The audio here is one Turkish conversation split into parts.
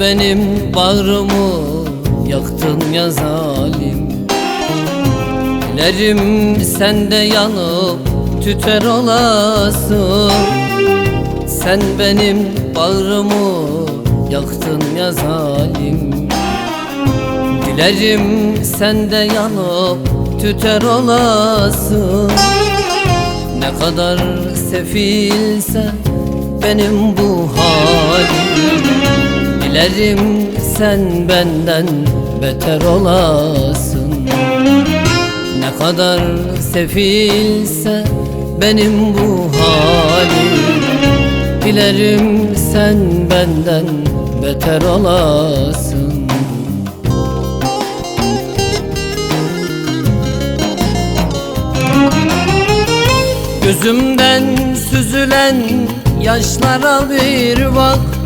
Benim bağrımı yaktın ya zalim. Dilerim sen de yanıp tüter olasın. Sen benim bağrımı yaktın ya zalim. Dilerim sen de yanıp tüter olasın. Ne kadar sefilse benim bu halim Dilerim sen benden beter olasın. Ne kadar sefilse benim bu halim. Dilerim sen benden beter olasın. Gözümden süzülen yaşlara bir bak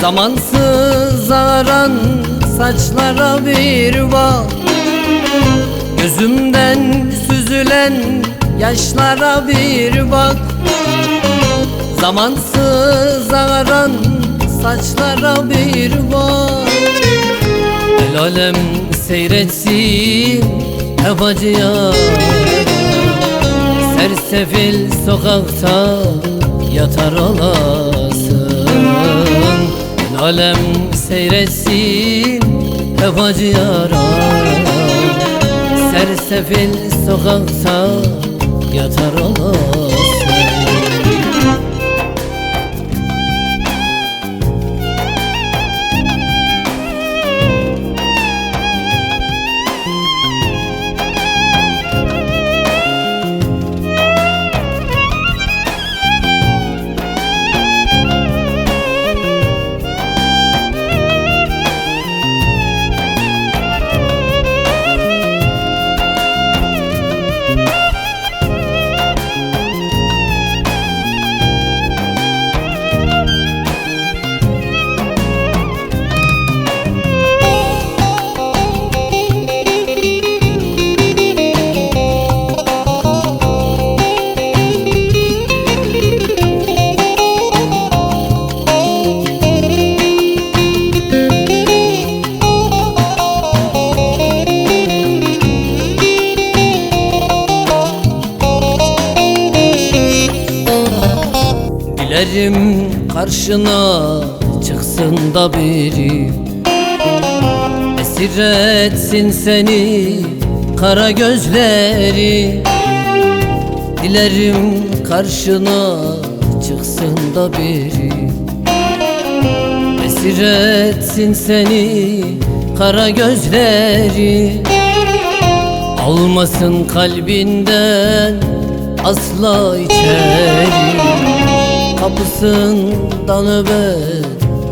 Zamansız ağaran saçlara bir bak Gözümden süzülen yaşlara bir bak. Zamansız ağaran saçlara bir bak. El alem seyretsin hep acıya Sersefil sokakta yatar olasın alem seyretsin hep yara. Sersefil sokakta yatar olasın Dilerim karşına çıksın da biri. Esir etsin seni kara gözleri. Dilerim karşına çıksın da biri. Esir etsin seni kara gözleri. Almasın kalbinden asla içeri Kapısından nöbet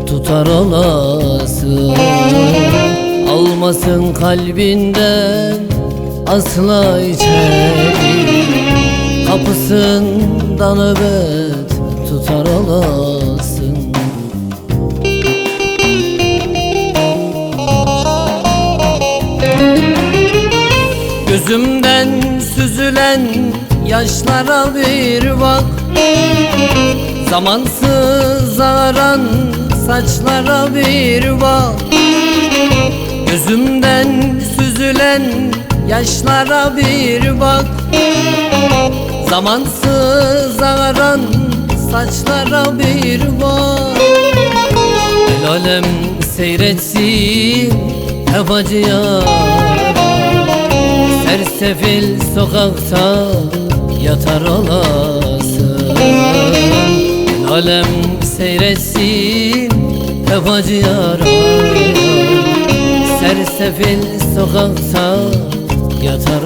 tutar olasın Almasın kalbinden asla içeri. Kapısından nöbet tutar olasın Gözümden süzülen yaşlara bir bak Zamansız ağaran saçlara bir bak Gözümden süzülen yaşlara bir bak. Zamansız ağaran saçlara bir bak El alem seyretsin hep acıya Sersefil sokakta yatar olasın alem seyretsin hep acı yara Sersefil sokakta yatar